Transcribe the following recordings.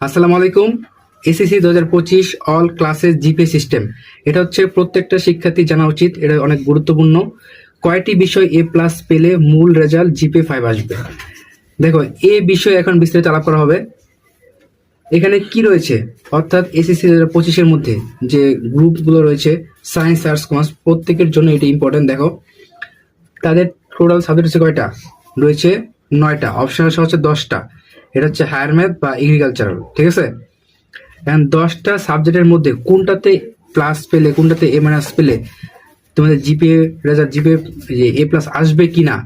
আসসালামু আলাইকুম। এসএসসি দু হাজার পঁচিশ অল ক্লাসেস জিপে সিস্টেম এটা হচ্ছে প্রত্যেকটা শিক্ষার্থী জানা উচিত। এটা অনেক গুরুত্বপূর্ণ। কয়টি বিষয় এ প্লাস পেলে মূল রেজাল্ট জিপে ফাইভ আসবে? দেখো এ বিষয়ে এখন বিস্তারিত আলাপ করা হবে। এখানে কি রয়েছে? অর্থাৎ এসএসসি দু হাজার পঁচিশের মধ্যে যে গ্রুপগুলো রয়েছে সায়েন্স আর্টস কমার্স প্রত্যেকের জন্য এটি ইম্পর্টেন্ট দেখো, তাদের টোটাল সাবজেক্ট হচ্ছে কয়টা? রয়েছে নয়টা। অপশনাল হচ্ছে দশটা। এটা হচ্ছে হায়ার ম্যাথ বা এগ্রিকালচারাল ঠিক আছে? এখন দশটা সাবজেক্টের মধ্যে কোনটাতে প্লাস পেলে, কোনটাতে এ মাইনাস পেলে তোমাদের জিপে রেজাল্ট জিপে এ প্লাস আসবে কি না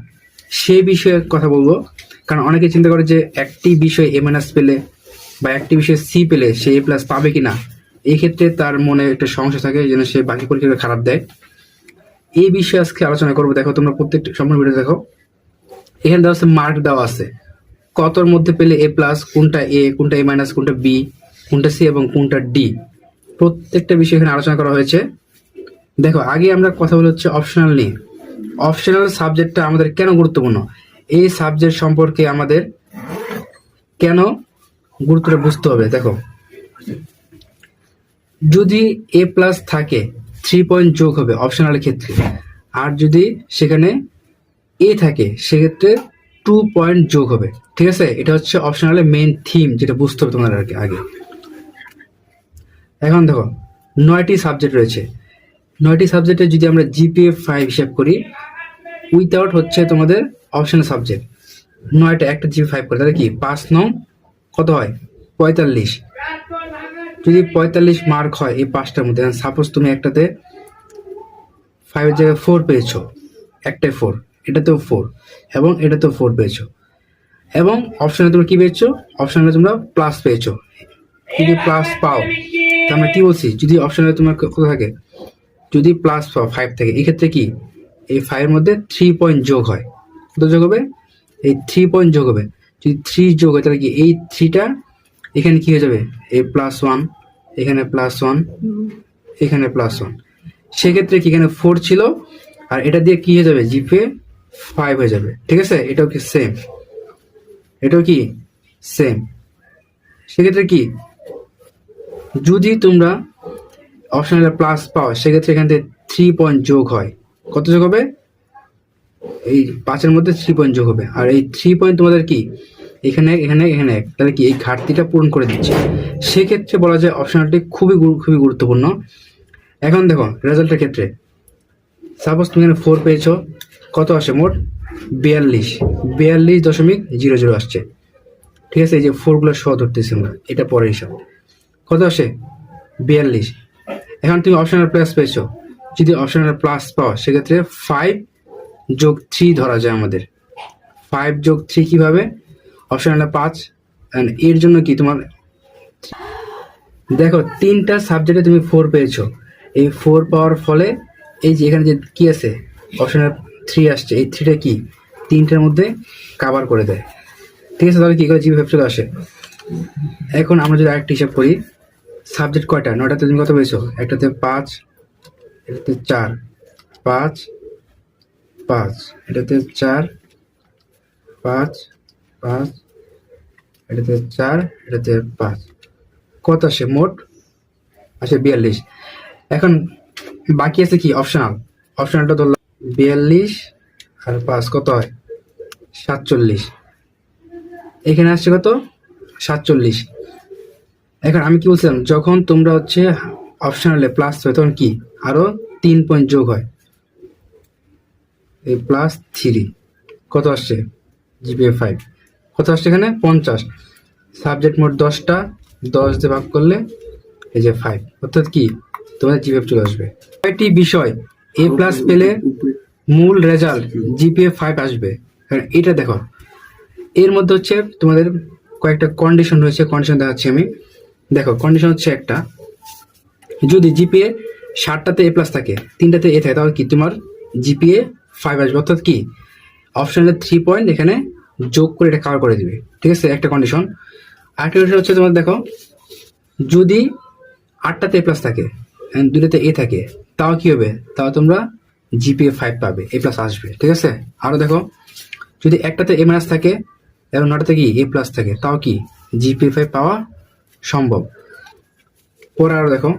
সে বিষয়ে কথা বলব। কারণ অনেকে চিন্তা করে যে একটি বিষয়ে এ মাইনাস পেলে বা একটি বিষয়ে সি পেলে সে এ প্লাস পাবে কি না এই ক্ষেত্রে তার মনে একটা সমস্যা থাকে যেন সে বাকি পরীক্ষাকে খারাপ দেয়। এই বিষয়ে আজকে আলোচনা করব। দেখো তোমরা প্রত্যেকটা সম্পূর্ণ ভিডিও দেখো। এখানে দেওয়া আছে মার্ক দেওয়া আছে। কতর মধ্যে পেলে এ প্লাস কোনটা এ কোনটা এ মাইনাস কোনটা বি কোনটা সি এবং কোনটা ডি প্রত্যেকটা বিষয় এখানে আলোচনা করা হয়েছে। দেখো, আগে আমরা কথা বলে হচ্ছে অপশনাল নিয়ে। অপশনাল সাবজেক্টটা আমাদের কেন গুরুত্বপূর্ণ? এই সাবজেক্ট সম্পর্কে আমাদের কেন গুরুত্বটা বুঝতে হবে? দেখো, যদি এ প্লাস থাকে থ্রি পয়েন্ট যোগ হবে অপশনালের ক্ষেত্রে। আর যদি সেখানে এ থাকে, সেক্ষেত্রে টু পয়েন্ট যোগ হবে। ঠিক আছে? এটা হচ্ছে অপশনালের মেইন থিম যেটা বুঝতে হবে তোমাদের আর কি আগে। এখন দেখো, নয়টি সাবজেক্ট রয়েছে। নয়টি সাবজেক্টে যদি আমরা জিপিএফ ফাইভ হিসাব করি উইথাউট হচ্ছে তোমাদের অপশনাল সাবজেক্ট নয়টা, একটা জিপি ফাইভ করে, তাহলে কি? পাঁচ নং, কত হয়? পঁয়তাল্লিশ। যদি পঁয়তাল্লিশ মার্ক হয় এই পাঁচটার মধ্যে সাপোজ তুমি একটাতে ফাইভের জায়গায় ফোর পেয়েছ। একটাই ফোর এটাতেও ফোর এবং এটাতেও ফোর পেয়েছ। এবং অপশনে তোমরা কি পেয়েছ? অপশনে তোমরা প্লাস পেয়েছ। যদি প্লাস পাও? আমরা কি বলছি? যদি অপশনে তোমার কত থাকে? যদি প্লাস পাও ফাইভ থাকে, এই ক্ষেত্রে কি? এই ফাইভের মধ্যে থ্রি পয়েন্ট যোগ হয়। কত যোগ হবে? এই থ্রি পয়েন্ট যোগ হবে। যদি থ্রি যোগ হয়, তাহলে কি? এই থ্রিটা এখানে কি হয়ে যাবে? এই প্লাস ওয়ান এখানে প্লাস ওয়ান এখানে প্লাস ওয়ান সেক্ষেত্রে কি এখানে ফোর ছিল? আর এটা দিয়ে কি হয়ে যাবে? জিপে ফাইভ হয়ে যাবে। ঠিক আছে? এটাও কি সেম এটাও কি? সেম সেক্ষেত্রে কি? যদি তোমরা অপশনাল প্লাস পাও, সেক্ষেত্রে এখান থেকে থ্রি পয়েন্ট যোগ হয়। কত যোগ হবে? এই পাঁচের মধ্যে থ্রি পয়েন্ট যোগ হবে। আর এই থ্রি পয়েন্ট তোমাদের কি? এখানে এখানে এখানে এক। তাহলে কি? এই ঘাটতিটা পূরণ করে দিচ্ছে। সেক্ষেত্রে বলা যায় অপশনালটি খুবই খুবই গুরুত্বপূর্ণ। এখন দেখো রেজাল্টের ক্ষেত্রে। সাপোজ তুমি এখানে ফোর পেয়েছ। কত আসে? মোট বিয়াল্লিশ বিয়াল্লিশ দশমিক জিরো জিরো আসছে। ঠিক আছে, এই যে ফোরগুলো সহ ধরতেছি আমরা, এটা পরে হিসাব। কত আসে? বিয়াল্লিশ। এখন তুমি অপশনাল প্লাস পেয়েছ। যদি অপশনাল প্লাস পাও, সেক্ষেত্রে ফাইভ যোগ থ্রি ধরা যায় আমাদের। ফাইভ যোগ থ্রি কীভাবে? অপশনাল পাঁচ। এর জন্য কি তোমার দেখো, তিনটা সাবজেক্টে তুমি ফোর পেয়েছ। এই ফোর পাওয়ার ফলে এই যে এখানে যে কী আছে? অপশনাল থ্রি আসছে। এই থ্রিটা কি? তিনটার মধ্যে কাভার করে দেয়। ঠিক আছে, তাহলে কী করে জিবি চলে আসে? এখন আমরা যদি আরেকটা হিসাব করি সাবজেক্ট কয়টা? নয়টাতে তুমি কত পেয়েছ? একটাতে পাঁচ এটাতে চার, পাঁচ পাঁচ এটাতে চার, পাঁচ পাঁচ এটাতে চার এটাতে পাঁচ। কত আসে? মোট আসে বিয়াল্লিশ। এখন বাকি আছে কি? অপশনাল অপশনালটা ধরলাম বিয়াল্লিশ আর পাঁচ, কত হয়? সাতচল্লিশ। এখানে আসছে কত? সাতচল্লিশ। এখন আমি কি বলছিলাম, যখন তোমরা হচ্ছে অপশনালে প্লাস হয়, তখন কি? আরও তিন পয়েন্ট যোগ হয়। এই প্লাস থ্রি কত আসছে? জিপিএ ফাইভ কত আসছে এখানে? পঞ্চাশ। সাবজেক্ট মোট দশটা, দশ দিয়ে ভাগ করলে এই যে ফাইভ অর্থাৎ কি? তোমাদের জিপিএফ চলে আসবে। কয়টি বিষয় এ প্লাস পেলে মূল রেজাল্ট জিপিএ ফাইভ আসবে। কারণ এটা দেখো। এর মধ্যে হচ্ছে তোমাদের কয়েকটা কন্ডিশন রয়েছে কন্ডিশন দেখাচ্ছি আমি। দেখো কন্ডিশন হচ্ছে একটা। যদি জিপিএ ষাটটাতে এ প্লাস থাকে, তিনটাতে এ থাকে, তাহলে কি তোমার জিপিএ ফাইভ আসবে? অর্থাৎ কি? অপশনালে থ্রি পয়েন্ট এখানে যোগ করে এটা কাভার করে দিবে। ঠিক আছে? একটা কন্ডিশন আরেকটা কন্ডিশন হচ্ছে তোমার দেখো, যদি আটটাতে এ প্লাস থাকে and দুটাতে এ থাকে তাও কি হবে? তাও তোমরা জিপিএ ফাইভ পাবে এ প্লাস আসবে, ঠিক আছে? আরও দেখো, যদি একটাতে এ মাইনাস থাকে এবং নটাতে কি এ প্লাস থাকে? তাও কি জিপিএ ফাইভ পাওয়া সম্ভব? পরে আরও দেখো,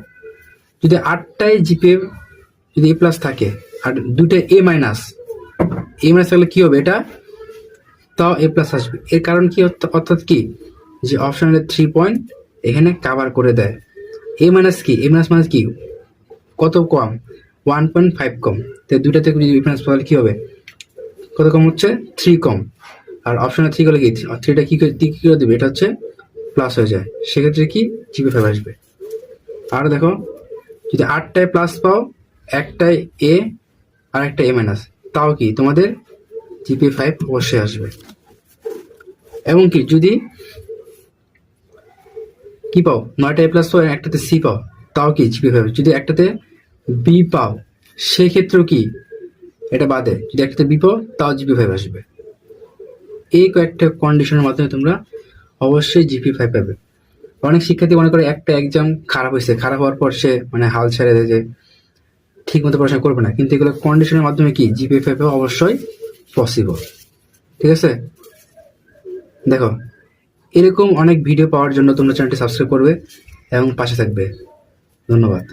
যদি আটটায় জিপে যদি এ প্লাস থাকে, আর দুটো এ মাইনাস এ মাইনাস থাকলে কি হবে এটা? তাও এ প্লাস আসবে। এর কারণ কি অর্থ- অর্থাৎ কি? যে অপশনের থ্রি পয়েন্ট এখানে কাভার করে দেয়। এ মাইনাস কি? এ মাইনাস মাইনাস কি? কত কম? ওয়ান পয়েন্ট ফাইভ কম। তো দুইটা থেকে যদি মাইনাস তাহলে কি হবে? কত কম হচ্ছে? থ্রি কম। আর অপশানে থ্রি করলে কি? থ্রিটা কী করে- কি করে দেবে? এটা হচ্ছে প্লাস হয়ে যায়। সেক্ষেত্রে কি? জিপি ফাইভ আসবে। আর দেখো, যদি আটটায় প্লাস পাও একটায় এ আর একটা এ মাইনাস তাও কি? তোমাদের জিপি ফাইভ অবশ্যই আসবে। এবং কি? যদি কি পাও? নয়টা এ প্লাস পাও, একটাতে সি পাও, তাও কি? জিপি ফাইভ যদি একটাতে বি পাও, সেক্ষেত্রেও কি? এটা বাদে, যদি একটাতে বি পাও, তাও জিপি ফাইভ আসবে। এই কয়েকটা কন্ডিশনের মাধ্যমে তোমরা অবশ্যই জিপি ফাইভ পাবে। অনেক শিক্ষার্থী মনে করে একটা এক্সাম খারাপ হয়েছে, খারাপ হওয়ার পর সে মানে হাল ছেড়ে দেয় যে ঠিক মতো পড়াশোনা করবে না। কিন্তু এগুলো কন্ডিশনের মাধ্যমে কি? জিপি ফাইভ অবশ্যই পসিবল ঠিক আছে? দেখো, এরকম অনেক ভিডিও পাওয়ার জন্য তোমরা চ্যানেলটি সাবস্ক্রাইব করবে এবং পাশে থাকবে। ধন্যবাদ।